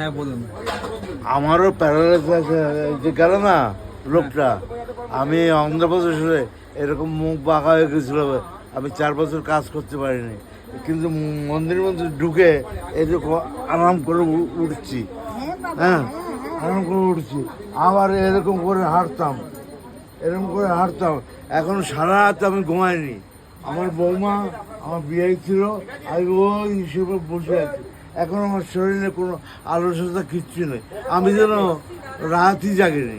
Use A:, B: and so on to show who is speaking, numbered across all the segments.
A: হ্যাঁ বলুন।
B: আমারও প্যারালাইসিস যে গেল না লোকটা আমি অন্ধ্রপ্রদেশে এরকম মুখ বাঁকা হয়ে গেছিল, আমি চার বছর কাজ করতে পারিনি। কিন্তু মন্দির মধ্যে ঢুকে এরকম আরাম করে উঠছি। হ্যাঁ আরাম করে উঠছি। আবার এরকম করে হাঁটতাম, এরকম করে হাঁটতাম। এখন সারা রাত আমি ঘুমাইনি। আমার বৌমা, আমার বিয়ে ছিল, আমি ওই হিসেবে বসে আছি। এখন আমার শরীরে কোনো আলস্যতা কিচ্ছু নেই। আমি যেন রাতই জাগিনি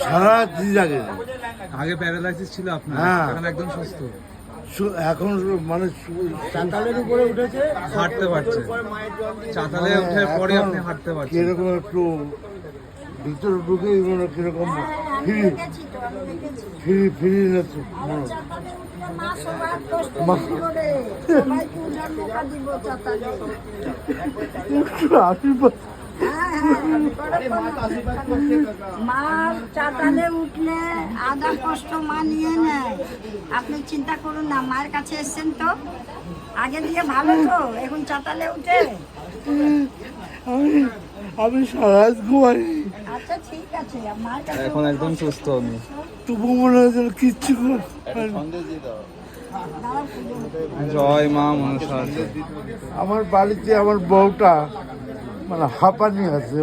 B: সারা রাতই জাগিনি
A: আগে প্যারালাইসিস ছিল আপনার
B: হ্যাঁ।
A: এখন একদম সুস্থ।
B: এখন মানে চাতালের উপরে উঠেছে।
A: হাঁটতে পারছে। চাতালে ওঠার পরে আপনি হাঁটতে পারছেন।
B: কীরকম একটু ভিতরে ঢুকে মানে কীরকম ফ্রি
C: আমি দেখেছি।
B: ফ্রি ফ্রি নেছে মনে আশীর্বাদ
C: চাতালে উঠলে আধা কষ্ট মা নিয়ে নেয় আপনি চিন্তা করুন না মায়ের কাছে এসছেন তো আগে দিয়ে ভালো তো এখন চাতালে উঠে
B: আমি সারা রাত
C: আচ্ছা ঠিক আছে
A: এখন একদম সুস্থ আমি।
B: তবু মনে হয় কিচ্ছু
A: জয় মা মনসা
B: আমার বাড়িতে আমার বউটা মানে হাঁপানি আছে।